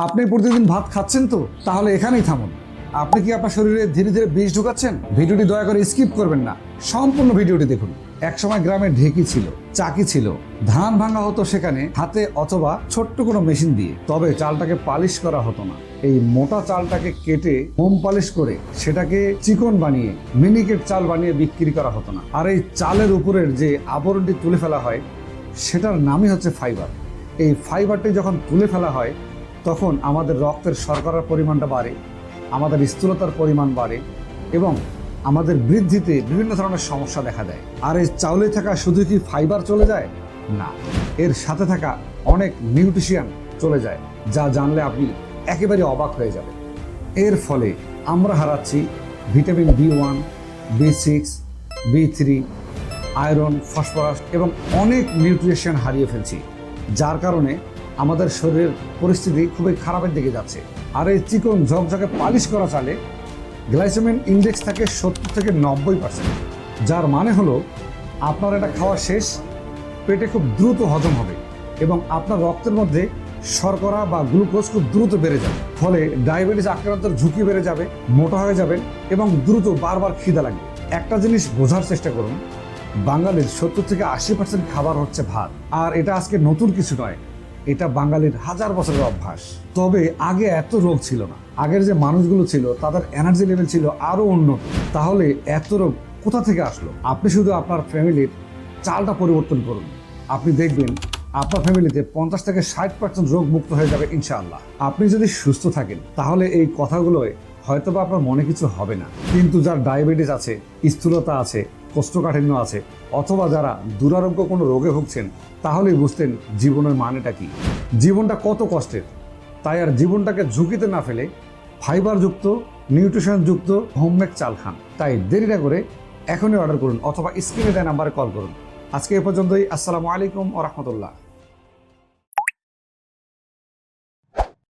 আপনি প্রতিদিন ভাত খাচ্ছেন তো? তাহলে এখানেই থামুন। আপনি কি আপনার শরীরে ধীরে ধীরে বিষ ঢুকাচ্ছেন? ভিডিওটি দয়া করে স্কিপ করবেন না। সম্পূর্ণ ভিডিওটি দেখুন। একসময় গ্রামে ঢেকি ছিল, চাকি ছিল। ধান ভাঙা হতো সেখানে, হাতে অথবা ছোট্ট কোনো মেশিন দিয়ে। তবে চালটাকে পালিশ করা হতো না। এই মোটা চালটাকে কেটে মোম পালিশ করে সেটাকে চিকন বানিয়ে, মিনিকেট চাল বানিয়ে বিক্রি করা হতো না। আর এই চালের উপরের যে আবরণটি তুলে ফেলা হয়, সেটার নামই হচ্ছে ফাইবার। এই ফাইবারটি যখন তুলে ফেলা হয় তখন আমাদের রক্তের শর্করার পরিমাণটা বাড়ে, আমাদের স্থূলতার পরিমাণ বাড়ে এবং আমাদের বৃদ্ধিতে বিভিন্ন ধরনের সমস্যা দেখা দেয়। আর এই চাউলে থাকা শুধু কি ফাইবার চলে যায়? না, এর সাথে থাকা অনেক নিউট্রিশিয়ান চলে যায়, যা জানলে আপনি একেবারে অবাক হয়ে যাবেন। এর ফলে আমরা হারাচ্ছি vitamin B one, B six, B three, iron, phosphorus এবং অনেক নিউট্রিশন হারিয়ে ফেলছি, যার কারণে আমাদের শরীরের পরিস্থিতি খুবই খারাপের দিকে যাচ্ছে। আর এই চিকন ঝকঝকে পালিশ করা চালে গ্লাইসেমিন ইন্ডেক্স থাকে সত্তর থেকে নব্বই পার্সেন্ট, যার মানে হলো আপনার এটা খাওয়া শেষ, পেটে খুব দ্রুত হজম হবে এবং আপনার রক্তের মধ্যে শর্করা বা গ্লুকোজ খুব দ্রুত বেড়ে যাবে। ফলে ডায়াবেটিস আক্রান্তের ঝুঁকি বেড়ে যাবে, মোটা হয়ে যাবেন এবং দ্রুত বারবার খিদা লাগবে। একটা জিনিস বোঝার চেষ্টা করুন, বাঙালির সত্তর থেকে আশি পার্সেন্ট খাবার হচ্ছে ভাত। আর এটা আজকে নতুন কিছু নয় এটা বাঙালির হাজার বছরের অভ্যাস। তবে আগে এত রোগ ছিল না। আগের যে মানুষগুলো ছিল, তাদের এনার্জি লেভেল ছিল আরও উন্নত। তাহলে এত রোগ কোথা থেকে আসলো? আপনি শুধু আপনার ফ্যামিলির চালটা পরিবর্তন করুন। আপনি দেখবেন আপনার ফ্যামিলিতে পঞ্চাশ থেকে ষাট পার্সেন্ট রোগ মুক্ত হয়ে যাবে ইনশাআল্লাহ। আপনি যদি সুস্থ থাকেন, তাহলে এই কথাগুলোয় হয়তোবা আপনার মনে কিছু হবে না। কিন্তু যার ডায়াবেটিস আছে, স্থূলতা আছে, কোষ্ঠকাঠিন্য আছে, অথবা যারা দুরারোগ্য কোনো রোগে ভুগছেন, তাহলেই বুঝতেন জীবনের মানেটা কি। জীবনটা কত কষ্টের। তাই আর জীবনটাকে ঝুঁকিতে না ফেলে ফাইবারযুক্ত, নিউট্রিশনযুক্ত, হোমমেড চাল খান। তাই দেরি না করে এখনই অর্ডার করুন অথবা স্ক্রিনে দেয় নাম্বারে কল করুন। আজকে এ পর্যন্তই। আসসালামু আলাইকুম ও রহমতুল্লাহ।